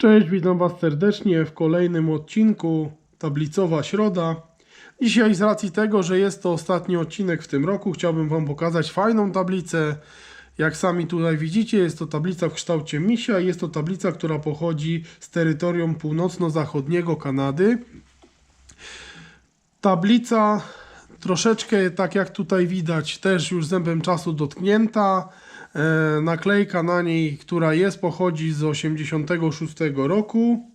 Cześć, witam Was serdecznie w kolejnym odcinku Tablicowa Środa. Dzisiaj z racji tego, że jest to ostatni odcinek w tym roku, chciałbym Wam pokazać fajną tablicę. Jak sami tutaj widzicie, jest to tablica w kształcie misia. Jest to tablica, która pochodzi z terytorium północno-zachodniego Kanady. Tablica troszeczkę, tak jak tutaj widać, też już zębem czasu dotknięta. E, naklejka na niej, która jest, pochodzi z 86 roku.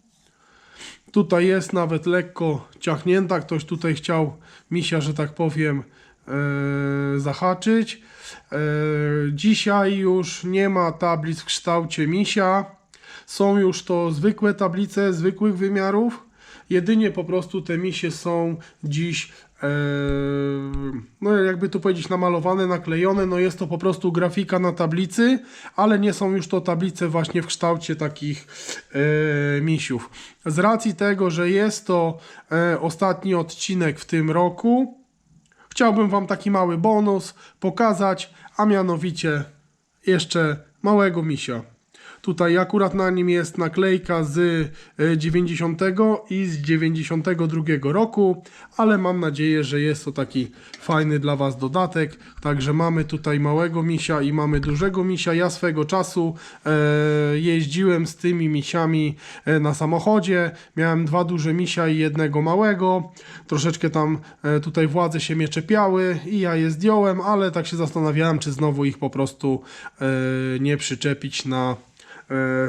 Tutaj jest nawet lekko ciachnięta. Ktoś tutaj chciał misia, że tak powiem, e, zahaczyć. E, dzisiaj już nie ma tablic w kształcie misia. Są już to zwykłe tablice zwykłych wymiarów. Jedynie po prostu te misie są dziś, e, no jakby tu powiedzieć, namalowane, naklejone. No jest to po prostu grafika na tablicy, ale nie są już to tablice właśnie w kształcie takich e, misiów. Z racji tego, że jest to e, ostatni odcinek w tym roku, chciałbym Wam taki mały bonus pokazać, a mianowicie jeszcze małego misia. Tutaj akurat na nim jest naklejka z e, 90 i z 92 roku, ale mam nadzieję, że jest to taki fajny dla Was dodatek. Także mamy tutaj małego misia i mamy dużego misia. Ja swego czasu e, jeździłem z tymi misiami e, na samochodzie. Miałem dwa duże misia i jednego małego. Troszeczkę tam e, tutaj władze się mnie czepiały i ja je zdjąłem, ale tak się zastanawiałem, czy znowu ich po prostu e, nie przyczepić na e,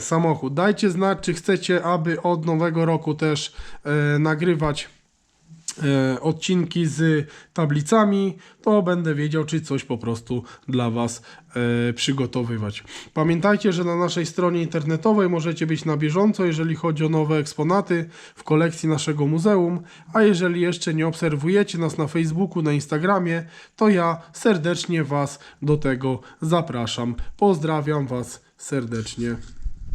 samochód. Dajcie znać, czy chcecie, aby od nowego roku też e, nagrywać e, odcinki z tablicami, to będę wiedział, czy coś po prostu dla Was e, przygotowywać. Pamiętajcie, że na naszej stronie internetowej możecie być na bieżąco, jeżeli chodzi o nowe eksponaty w kolekcji naszego muzeum, a jeżeli jeszcze nie obserwujecie nas na Facebooku, na Instagramie, to ja serdecznie Was do tego zapraszam. Pozdrawiam Was serdecznie.